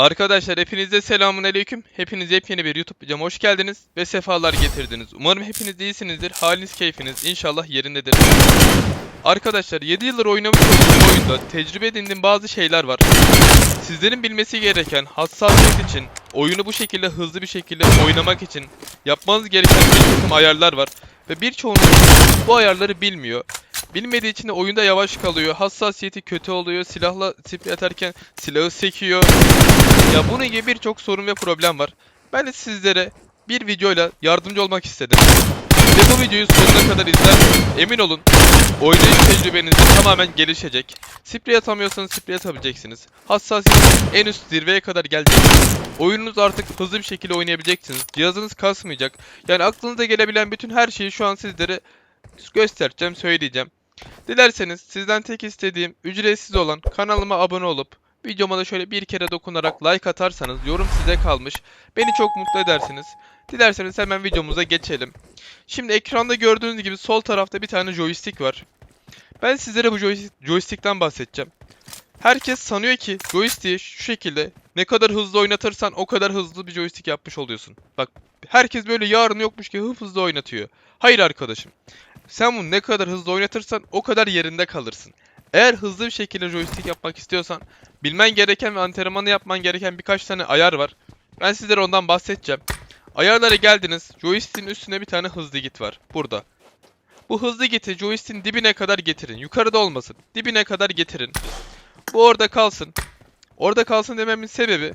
Arkadaşlar hepinize selamun aleyküm. Hepiniz yepyeni bir YouTube videoma hoş geldiniz ve sefalar getirdiniz. Umarım hepiniz iyisinizdir. Haliniz keyfiniz inşallah yerindedir. Arkadaşlar 7 yıldır oynamış olduğum oyunda tecrübe edindiğim bazı şeyler var. Sizlerin bilmesi gereken hassasiyet için, oyunu bu şekilde hızlı bir şekilde oynamak için yapmanız gereken bir takım ayarlar var. Ve birçoğunuz bu ayarları bilmiyor. Bilmediği için de oyunda yavaş kalıyor, hassasiyeti kötü oluyor, silahla sprey atarken silahı sekiyor. Ya bunun gibi birçok sorun ve problem var. Ben de sizlere bir videoyla yardımcı olmak istedim. Ve bu videoyu sonuna kadar izlerseniz emin olun oynayış tecrübeniz tamamen gelişecek. Sprey atamıyorsanız sprey atabileceksiniz. Hassasiyet en üst zirveye kadar gelecek. Oyununuz artık hızlı bir şekilde oynayabileceksiniz. Cihazınız kasmayacak. Yani aklınıza gelebilen bütün her şeyi şu an sizlere göstereceğim, söyleyeceğim. Dilerseniz sizden tek istediğim ücretsiz olan kanalıma abone olup videoma da şöyle bir kere dokunarak like atarsanız yorum size kalmış. Beni çok mutlu edersiniz. Dilerseniz hemen videomuza geçelim. Şimdi ekranda gördüğünüz gibi sol tarafta bir tane joystick var. Ben sizlere bu joystick, joystick'ten bahsedeceğim. Herkes sanıyor ki joystick'i şu şekilde ne kadar hızlı oynatırsan o kadar hızlı bir joystick yapmış oluyorsun. Bak herkes böyle yarın yokmuş ki hızlı oynatıyor. Hayır arkadaşım. Sen bunu ne kadar hızlı oynatırsan o kadar yerinde kalırsın. Eğer hızlı bir şekilde joystick yapmak istiyorsan bilmen gereken ve antrenmanı yapman gereken birkaç tane ayar var. Ben sizlere ondan bahsedeceğim. Ayarlara geldiniz. Joystick'in üstüne bir tane hızlı git var. Burada. Bu hızlı giti joystick'in dibine kadar getirin. Yukarıda olmasın. Dibine kadar getirin. Bu orada kalsın. Orada kalsın dememin sebebi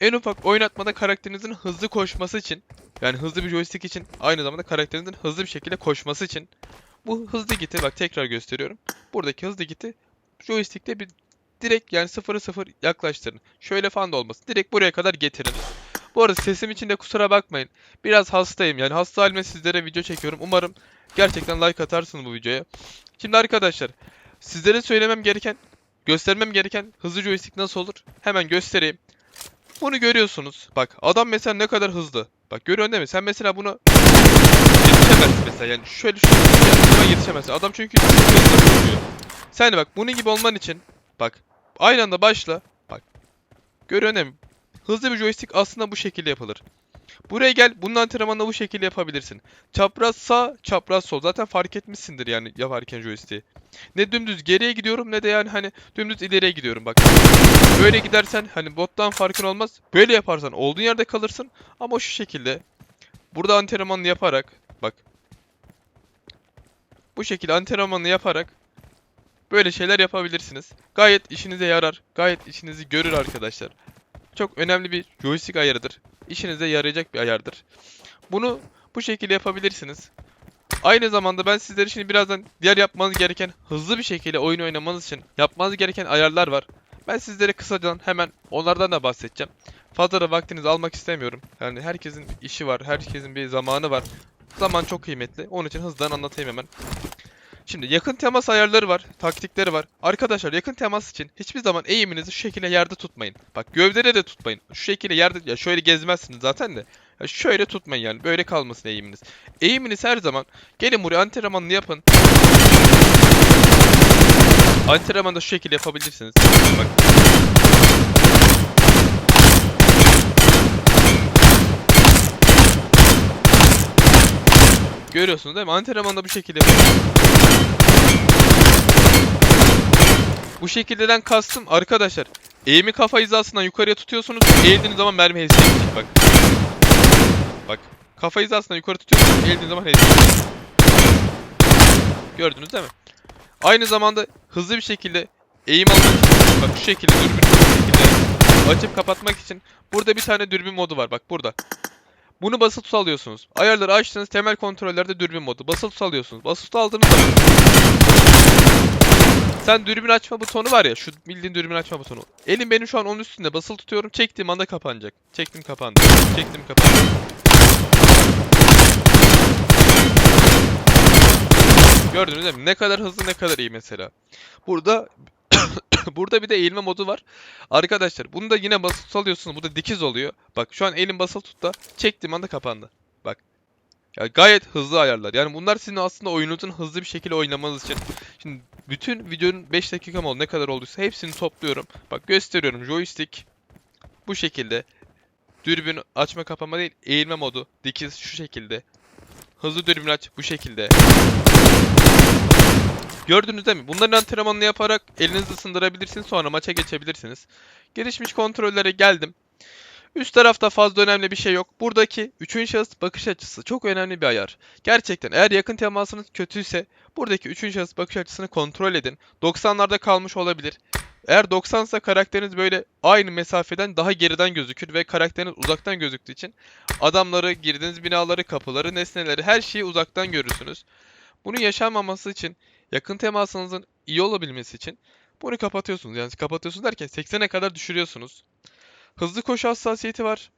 en ufak oynatmada karakterinizin hızlı koşması için yani hızlı bir joystick için aynı zamanda karakterinizin hızlı bir şekilde koşması için bu hızlı giti bak tekrar gösteriyorum. Buradaki hızlı giti joystick'te bir direkt yani 0'ı 0 yaklaştırın. Şöyle falan da olmasın. Direkt buraya kadar getirin. Bu arada sesim için de kusura bakmayın. Biraz hastayım yani hasta halime sizlere video çekiyorum. Umarım gerçekten like atarsınız bu videoya. Şimdi arkadaşlar sizlere söylemem gereken göstermem gereken hızlı joystick nasıl olur? Hemen göstereyim. Bunu görüyorsunuz. Bak adam mesela ne kadar hızlı. Bak görüyorsun değil mi? Sen mesela bunu yetişemezsin mesela. Yani şöyle şöyle yani yetişemezsin. Adam çünkü. Sen de bak bunun gibi olman için bak aynı anda başla. Bak. Görüyorsun değil mi? Hızlı bir joystick aslında bu şekilde yapılır. Buraya gel. Bunun antrenmanını bu şekilde yapabilirsin. Çapraz sağ, çapraz sol. Zaten fark etmişsindir yani yaparken joystick'i. Ne dümdüz geriye gidiyorum ne de yani hani dümdüz ileriye gidiyorum bak. Böyle gidersen hani bottan farkın olmaz. Böyle yaparsan olduğun yerde kalırsın. Ama şu şekilde burada antrenmanını yaparak bak. Bu şekilde antrenmanını yaparak böyle şeyler yapabilirsiniz. Gayet işinize yarar. Gayet işinizi görür arkadaşlar. Çok önemli bir joystick ayarıdır. İşinize yarayacak bir ayardır. Bunu bu şekilde yapabilirsiniz. Aynı zamanda ben sizlere şimdi birazdan diğer yapmanız gereken hızlı bir şekilde oyun oynamanız için yapmanız gereken ayarlar var. Ben sizlere kısaca hemen onlardan da bahsedeceğim. Fazla da vaktinizi almak istemiyorum. Yani herkesin işi var, herkesin bir zamanı var. Zaman çok kıymetli. Onun için hızlıdan anlatayım hemen. Şimdi yakın temas ayarları var, taktikleri var. Arkadaşlar yakın temas için hiçbir zaman eğiminizi şu şekilde yerde tutmayın. Bak gövdede de tutmayın. Şu şekilde yerde ya şöyle gezmezsiniz zaten de. Ya şöyle tutmayın yani. Böyle kalmasın eğiminiz. Eğiminiz her zaman gelin buraya antrenmanını yapın. Antrenmanda şu şekilde yapabilirsiniz. Bak. Görüyorsunuz değil mi? Antrenmanda bu şekilde. Bu şekildeden kastım arkadaşlar. Eğimi kafa hizasından yukarıya tutuyorsunuz. Eğildiğiniz zaman mermi hezine gidecek bak. Bak. Kafa hizasından yukarı tutuyorsunuz. Eğildiğiniz zaman hezine gidecek. Gördünüz değil mi? Aynı zamanda hızlı bir şekilde eğim almak bak şu şekilde dürbün şekilde açıp kapatmak için burada bir tane dürbün modu var bak burada. Bunu basılı tut alıyorsunuz. Ayarları açtığınız temel kontrollerde dürbün modu. Basılı tut alıyorsunuz. Basılı tut aldığınız sen dürbün açma butonu var ya şu bildiğin dürbün açma butonu. Elim benim şu an onun üstünde basılı tutuyorum. Çektiğim anda kapanacak. Çektim kapandı. Çektim kapandı. Gördünüz değil mi? Ne kadar hızlı ne kadar iyi mesela. Burada burada bir de eğilme modu var. Arkadaşlar bunu da yine basılı tutalıyorsunuz. Bu da dikiz oluyor. Bak şu an elim basılı tut da çektiğim anda kapandı. Bak. Ya gayet hızlı ayarlar. Yani bunlar sizin aslında oyununuzun hızlı bir şekilde oynamanız için. Şimdi bütün videonun 5 dakika mı oldu ne kadar olduysa hepsini topluyorum. Bak gösteriyorum. Joystick. bu şekilde. Dürbün açma kapama değil, eğilme modu, dikiz şu şekilde. Hızlı dürbün aç bu şekilde. Gördünüz değil mi? Bunların antrenmanını yaparak elinizi ısındırabilirsiniz sonra maça geçebilirsiniz. Gelişmiş kontrollere geldim. Üst tarafta fazla önemli bir şey yok. Buradaki üçüncü şahıs bakış açısı çok önemli bir ayar. Gerçekten eğer yakın temasınız kötüyse buradaki üçüncü şahıs bakış açısını kontrol edin. 90'larda kalmış olabilir. Eğer 90 ise karakteriniz böyle aynı mesafeden daha geriden gözükür ve karakteriniz uzaktan gözüktüğü için adamları, girdiğiniz binaları, kapıları, nesneleri her şeyi uzaktan görürsünüz. Bunun yaşanmaması için yakın temasınızın iyi olabilmesi için bunu kapatıyorsunuz. Yani kapatıyorsunuz derken 80'e kadar düşürüyorsunuz. Hızlı koşu hassasiyeti var.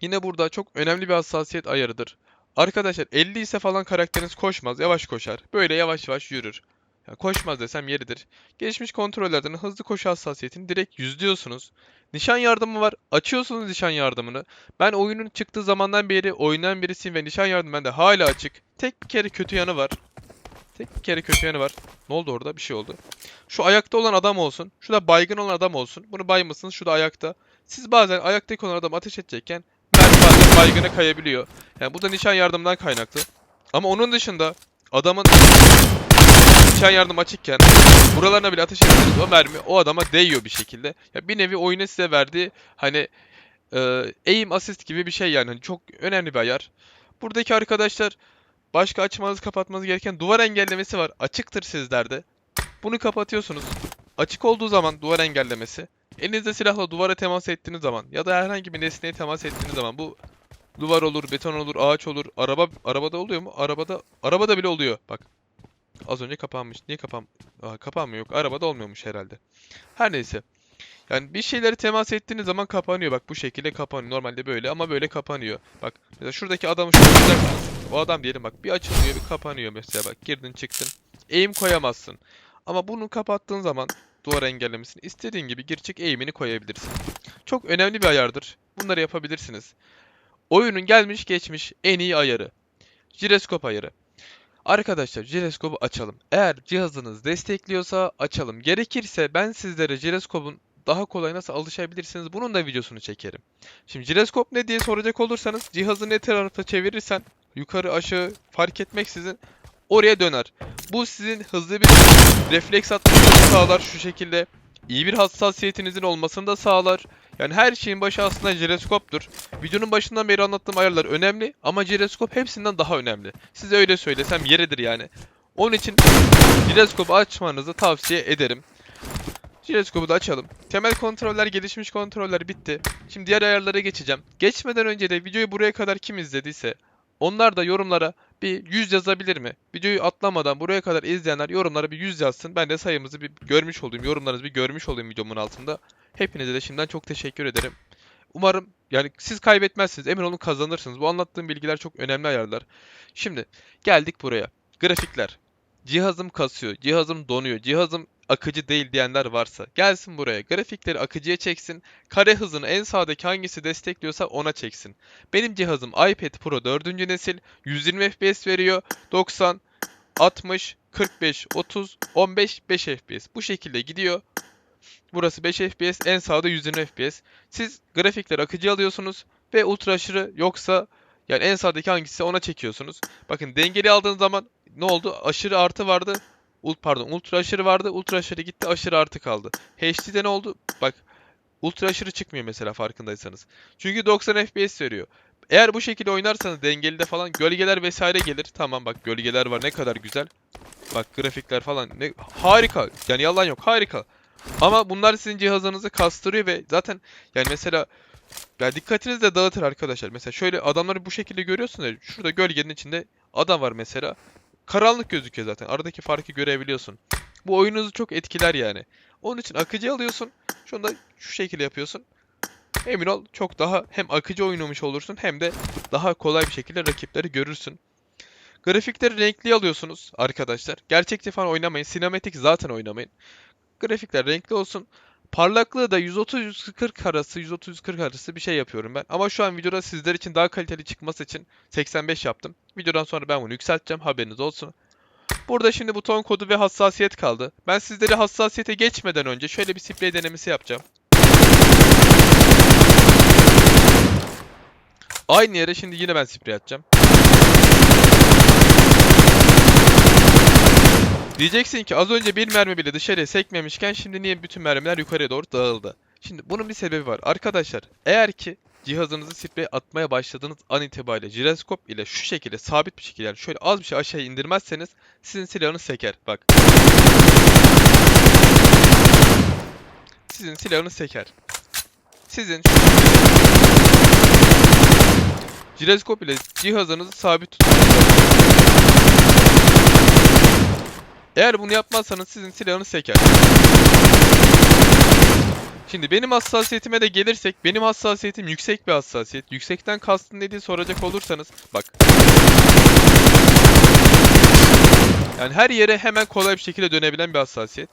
Yine burada çok önemli bir hassasiyet ayarıdır. Arkadaşlar 50 ise falan karakteriniz koşmaz, yavaş koşar. Böyle yavaş yavaş yürür. Yani koşmaz desem yeridir. Gelişmiş kontrollerden hızlı koşu hassasiyetini direkt yüzlüyorsunuz. Nişan yardımı var. Açıyorsunuz nişan yardımını. Ben oyunun çıktığı zamandan beri oynayan birisiyim ve nişan yardımı bende hala açık. Tek bir kere kötü yanı var. Tek bir kere kötü yanı var. Ne oldu orada? Bir şey oldu. Şu ayakta olan adam olsun. Şu da baygın olan adam olsun. Bunu baymasınız. Şu da ayakta. Siz bazen ayaktaki olan adam ateş edecekken mermi bazen baygına kayabiliyor. Yani bu da nişan yardımından kaynaklı. Ama onun dışında adamın nişan yardım açıkken buralarına bile ateş etseniz o mermi o adama değiyor bir şekilde. Ya bir nevi oyuna size verdiği hani e, aim assist gibi bir şey yani. Hani çok önemli bir ayar. Buradaki arkadaşlar başka açmanız kapatmanız gereken duvar engellemesi var. Açıktır sizlerde. Bunu kapatıyorsunuz. Açık olduğu zaman duvar engellemesi. Elinizde silahla duvara temas ettiğiniz zaman ya da herhangi bir nesneye temas ettiğiniz zaman bu duvar olur, beton olur, ağaç olur. Araba arabada oluyor mu? Arabada arabada bile oluyor. Bak. Az önce kapanmış. Niye kapan Aa, kapanmıyor? Yok. Arabada olmuyormuş herhalde. Her neyse. Yani bir şeyleri temas ettiğiniz zaman kapanıyor. Bak bu şekilde kapanıyor. Normalde böyle ama böyle kapanıyor. Bak mesela şuradaki adamı tutarsanız, o adam diyelim bak bir açılıyor bir kapanıyor mesela bak girdin çıktın. Eğim koyamazsın. Ama bunu kapattığın zaman duvar engellemesini istediğin gibi gir çık eğimini koyabilirsin. Çok önemli bir ayardır. Bunları yapabilirsiniz. Oyunun gelmiş geçmiş en iyi ayarı. Jiroskop ayarı. Arkadaşlar jiroskopu açalım. Eğer cihazınız destekliyorsa açalım. Gerekirse ben sizlere jiroskopun daha kolay nasıl alışabilirsiniz bunun da videosunu çekerim. Şimdi jiroskop ne diye soracak olursanız cihazı ne tarafta çevirirsen yukarı aşağı fark etmeksizin oraya döner. Bu sizin hızlı bir refleks atmanızı sağlar şu şekilde. İyi bir hassasiyetinizin olmasını da sağlar. Yani her şeyin başı aslında jiroskoptur. Videonun başından beri anlattığım ayarlar önemli ama jiroskop hepsinden daha önemli. Size öyle söylesem yeridir yani. Onun için jiroskopu açmanızı tavsiye ederim. Jiroskopu da açalım. Temel kontroller, gelişmiş kontroller bitti. Şimdi diğer ayarlara geçeceğim. Geçmeden önce de videoyu buraya kadar kim izlediyse onlar da yorumlara bir 100 yazabilir mi? Videoyu atlamadan buraya kadar izleyenler yorumlara bir 100 yazsın. Ben de sayımızı bir görmüş olayım. Yorumlarınızı bir görmüş olayım videomun altında. Hepinize de şimdiden çok teşekkür ederim. Umarım yani siz kaybetmezsiniz. Emin olun kazanırsınız. Bu anlattığım bilgiler çok önemli ayarlar. Şimdi geldik buraya. Grafikler. Cihazım kasıyor. Cihazım donuyor. Cihazım akıcı değil diyenler varsa gelsin buraya. Grafikleri akıcıya çeksin. Kare hızını en sağdaki hangisi destekliyorsa ona çeksin. Benim cihazım iPad Pro 4. nesil 120 FPS veriyor. 90, 60, 45, 30, 15, 5 FPS. Bu şekilde gidiyor. Burası 5 FPS, en sağda 120 FPS. Siz grafikleri akıcı alıyorsunuz ve ultra aşırı yoksa yani en sağdaki hangisi ona çekiyorsunuz. Bakın dengeli aldığınız zaman ne oldu? Aşırı artı vardı. Ult pardon ultra aşırı vardı. Ultra aşırı gitti. Aşırı artı kaldı. HD'de ne oldu? Bak ultra aşırı çıkmıyor mesela farkındaysanız. Çünkü 90 FPS veriyor. Eğer bu şekilde oynarsanız dengeli de falan gölgeler vesaire gelir. Tamam bak gölgeler var ne kadar güzel. Bak grafikler falan ne harika. Yani yalan yok harika. Ama bunlar sizin cihazınızı kastırıyor ve zaten yani mesela ya dikkatinizi de dağıtır arkadaşlar. Mesela şöyle adamları bu şekilde görüyorsunuz. Şurada gölgenin içinde adam var mesela. Karanlık gözüküyor zaten. Aradaki farkı görebiliyorsun. Bu oyununuzu çok etkiler yani. Onun için akıcı alıyorsun. Şunu da şu şekilde yapıyorsun. Emin ol çok daha hem akıcı oynamış olursun hem de daha kolay bir şekilde rakipleri görürsün. Grafikleri renkli alıyorsunuz arkadaşlar. Gerçekçi falan oynamayın. Sinematik zaten oynamayın. Grafikler renkli olsun. Parlaklığı da 130-140 arası, 130-140 arası bir şey yapıyorum ben. Ama şu an videoda sizler için daha kaliteli çıkması için 85 yaptım. Videodan sonra ben bunu yükselteceğim haberiniz olsun. Burada şimdi buton kodu ve hassasiyet kaldı. Ben sizleri hassasiyete geçmeden önce şöyle bir spray denemesi yapacağım. Aynı yere şimdi yine ben sprey atacağım. Diyeceksin ki az önce bir mermi bile dışarıya sekmemişken şimdi niye bütün mermiler yukarıya doğru dağıldı? Şimdi bunun bir sebebi var. Arkadaşlar eğer ki cihazınızı sprey atmaya başladığınız an itibariyle jiroskop ile şu şekilde sabit bir şekilde yani şöyle az bir şey aşağı indirmezseniz sizin silahınız seker. Bak. Sizin silahınız seker. Sizin şu jiroskop ile cihazınızı sabit tutun. Eğer bunu yapmazsanız sizin silahınız seker. Şimdi benim hassasiyetime de gelirsek, benim hassasiyetim yüksek bir hassasiyet. Yüksekten kastın dediği soracak olursanız, bak. Yani her yere hemen kolay bir şekilde dönebilen bir hassasiyet.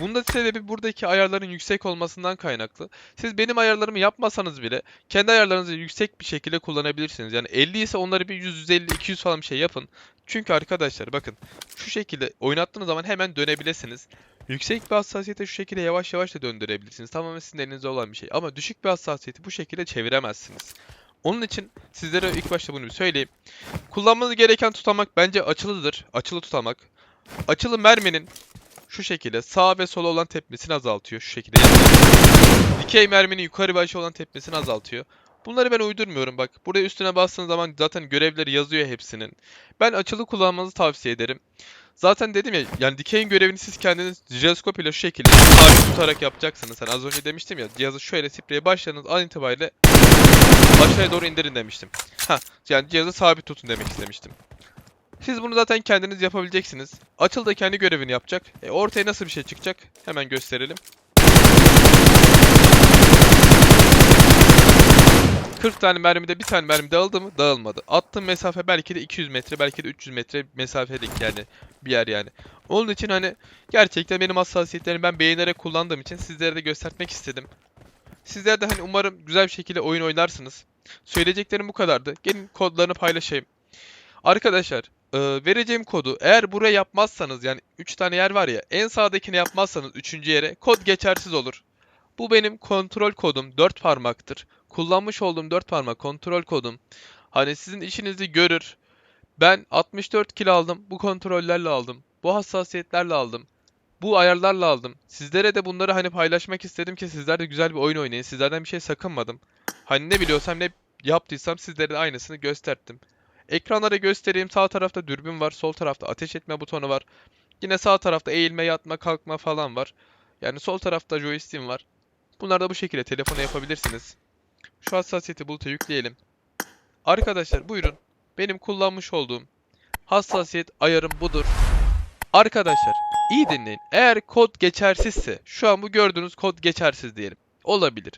Bunda sebebi buradaki ayarların yüksek olmasından kaynaklı. Siz benim ayarlarımı yapmasanız bile kendi ayarlarınızı yüksek bir şekilde kullanabilirsiniz. Yani 50 ise onları bir 100, 150, 200 falan bir şey yapın. Çünkü arkadaşlar bakın şu şekilde oynattığınız zaman hemen dönebilirsiniz. Yüksek bir hassasiyete şu şekilde yavaş yavaş da döndürebilirsiniz. Tamamen sizin elinizde olan bir şey. Ama düşük bir hassasiyeti bu şekilde çeviremezsiniz. Onun için sizlere ilk başta bunu söyleyeyim. Kullanmanız gereken tutamak bence açılıdır. Açılı tutamak. Açılı merminin şu şekilde sağ ve sola olan tepmesini azaltıyor. Şu şekilde. Dikey merminin yukarı ve aşağı olan tepmesini azaltıyor. Bunları ben uydurmuyorum bak. Buraya üstüne bastığınız zaman zaten görevleri yazıyor hepsinin. Ben açılı kullanmanızı tavsiye ederim. Zaten dedim ya yani dikeyin görevini siz kendiniz jiroskop ile şu şekilde sabit tutarak yapacaksınız. Hani az önce demiştim ya cihazı şöyle spreye başladığınız an itibariyle aşağıya doğru indirin demiştim. Ha yani cihazı sabit tutun demek istemiştim. Siz bunu zaten kendiniz yapabileceksiniz. Açıl da kendi görevini yapacak. E, ortaya nasıl bir şey çıkacak? Hemen gösterelim. 40 tane mermide bir tane mermi dağıldı mı? Dağılmadı. Attığım mesafe belki de 200 metre, belki de 300 metre mesafedik yani bir yer yani. Onun için hani gerçekten benim hassasiyetlerimi ben beğenerek kullandığım için sizlere de göstermek istedim. Sizler de hani umarım güzel bir şekilde oyun oynarsınız. Söyleyeceklerim bu kadardı. Gelin kodlarını paylaşayım. Arkadaşlar e, vereceğim kodu eğer buraya yapmazsanız yani 3 tane yer var ya en sağdakini yapmazsanız 3. yere kod geçersiz olur. Bu benim kontrol kodum 4 parmaktır. Kullanmış olduğum 4 parmak kontrol kodum. Hani sizin işinizi görür. Ben 64 kilo aldım. Bu kontrollerle aldım. Bu hassasiyetlerle aldım. Bu ayarlarla aldım. Sizlere de bunları hani paylaşmak istedim ki sizler de güzel bir oyun oynayın. Sizlerden bir şey sakınmadım. Hani ne biliyorsam ne yaptıysam sizlere de aynısını gösterdim. Ekranlara göstereyim. Sağ tarafta dürbün var. Sol tarafta ateş etme butonu var. Yine sağ tarafta eğilme, yatma, kalkma falan var. Yani sol tarafta joystick'im var. Bunları da bu şekilde telefona yapabilirsiniz. Şu hassasiyeti buluta yükleyelim. Arkadaşlar buyurun. Benim kullanmış olduğum hassasiyet ayarım budur. Arkadaşlar iyi dinleyin. Eğer kod geçersizse şu an bu gördüğünüz kod geçersiz diyelim. Olabilir.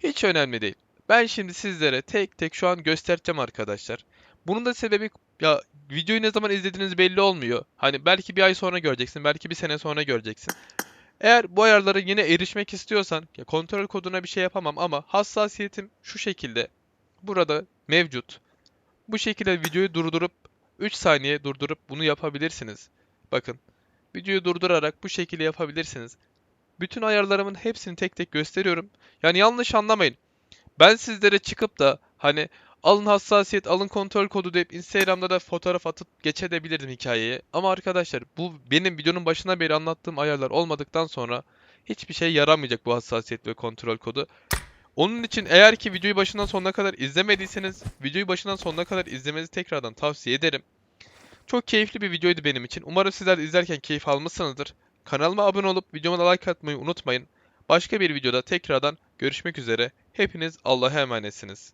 Hiç önemli değil. Ben şimdi sizlere tek tek şu an göstereceğim arkadaşlar. Bunun da sebebi ya videoyu ne zaman izlediğiniz belli olmuyor. Hani belki bir ay sonra göreceksin, belki bir sene sonra göreceksin. Eğer bu ayarlara yine erişmek istiyorsan ya kontrol koduna bir şey yapamam ama hassasiyetim şu şekilde burada mevcut. Bu şekilde videoyu durdurup 3 saniye durdurup bunu yapabilirsiniz. Bakın videoyu durdurarak bu şekilde yapabilirsiniz. Bütün ayarlarımın hepsini tek tek gösteriyorum. Yani yanlış anlamayın. Ben sizlere çıkıp da hani alın hassasiyet, alın kontrol kodu deyip Instagram'da da fotoğraf atıp geçebilirdim hikayeye. Ama arkadaşlar bu benim videonun başına beri anlattığım ayarlar olmadıktan sonra hiçbir şey yaramayacak bu hassasiyet ve kontrol kodu. Onun için eğer ki videoyu başından sonuna kadar izlemediyseniz videoyu başından sonuna kadar izlemenizi tekrardan tavsiye ederim. Çok keyifli bir videoydu benim için. Umarım sizler de izlerken keyif almışsınızdır. Kanalıma abone olup videoma like atmayı unutmayın. Başka bir videoda tekrardan görüşmek üzere. Hepiniz Allah'a emanetsiniz.